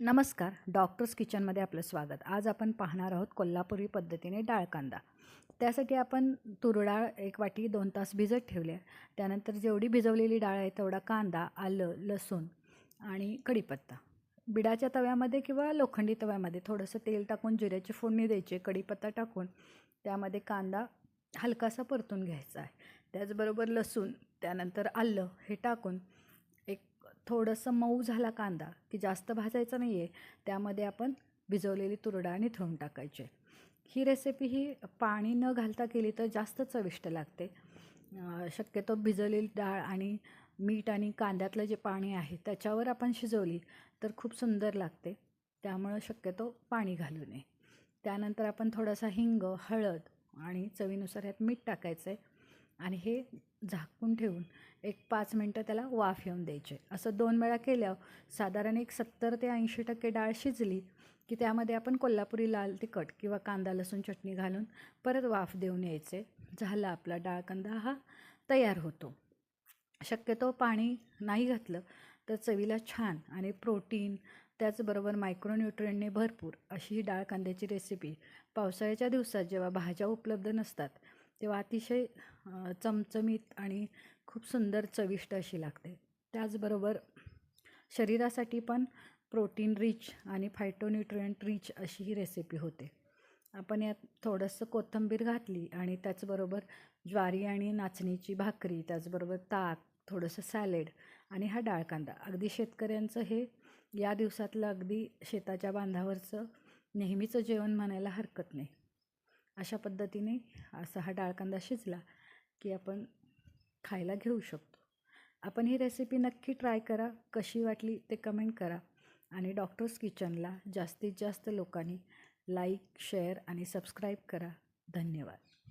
नमस्कार. डॉक्टर्स किचनमध्ये आपलं स्वागत. आज आपण पाहणार आहोत कोल्हापुरी पद्धतीने डाळ कांदा. त्यासाठी आपण तुरडाळ एक वाटी दोन तास भिजत ठेवली आहे. त्यानंतर जेवढी भिजवलेली डाळ आहे तेवढा कांदा आलं लसूण आणि कढीपत्ता. बिडाच्या तव्यामध्ये किंवा लोखंडी तव्यामध्ये थोडंसं तेल टाकून जिऱ्याची फोडणी द्यायची कढीपत्ता टाकून त्यामध्ये कांदा हलकासा परतून घ्यायचा आहे. त्याचबरोबर लसूण त्यानंतर आलं हे टाकून थोडंसं मऊ झाला कांदा की जास्त भाजायचा नाही आहे त्यामध्ये आपण भिजवलेली तुरडाळ ठेवून टाकायची. ही रेसिपी ही पाणी न घालता केली तर जास्त चविष्ट लागते. शक्यतो भिजवलेली डाळ आणि मीठ आणि कांद्यातलं जे पाणी आहे त्याच्यावर आपण शिजवली तर खूप सुंदर लागते. त्यामुळं शक्यतो पाणी घालू नये. त्यानंतर आपण थोडासा हिंग हळद आणि चवीनुसार ह्यात मीठ टाकायचं आहे आणि हे झाकून ठेवून एक पाच मिनटं त्याला वाफ येऊन द्यायचे. असं दोन वेळा केल्यावर साधारण एक सत्तर ते ऐंशी टक्के डाळ शिजली की त्यामध्ये आपण कोल्हापुरी लाल तिखट किंवा कांदा लसूण चटणी घालून परत वाफ देऊन यायचे. झाला आपला डाळ कांदा हा तयार होतो. शक्यतो पाणी नाही घातलं तर चवीला छान आणि प्रोटीन त्याचबरोबर मायक्रोन्युट्रियनने भरपूर अशी ही डाळ कांद्याची रेसिपी पावसाळ्याच्या दिवसात जेव्हा भाज्या उपलब्ध नसतात तेव्हा अतिशय चमचमीत आणि खूप सुंदर चविष्ट अशी लागते. त्याचबरोबर शरीरासाठी पण प्रोटीन रिच आणि फायटोन्युट्रियंट रिच अशी ही रेसिपी होते. आपण यात थोडंसं कोथिंबीर घातली आणि त्याचबरोबर ज्वारी आणि नाचणीची भाकरी त्याचबरोबर ताक थोडंसं सॅलेड आणि हा डाळ कांदा अगदी शेतकऱ्यांचं हे या दिवसातलं अगदी शेताच्या बांधावरचं नेहमीचं जेवण म्हणायला हरकत नाही. अशा पद्धतीने असा हा डाळकांदा शिजला की आपण खायला घेऊ शकतो. आपण ही रेसिपी नक्की ट्राय करा. कशी वाटली ते कमेंट करा. आणि डॉक्टर्स किचनला जास्तीत जास्त लोकांनी लाईक शेअर आणि सबस्क्राईब करा. धन्यवाद.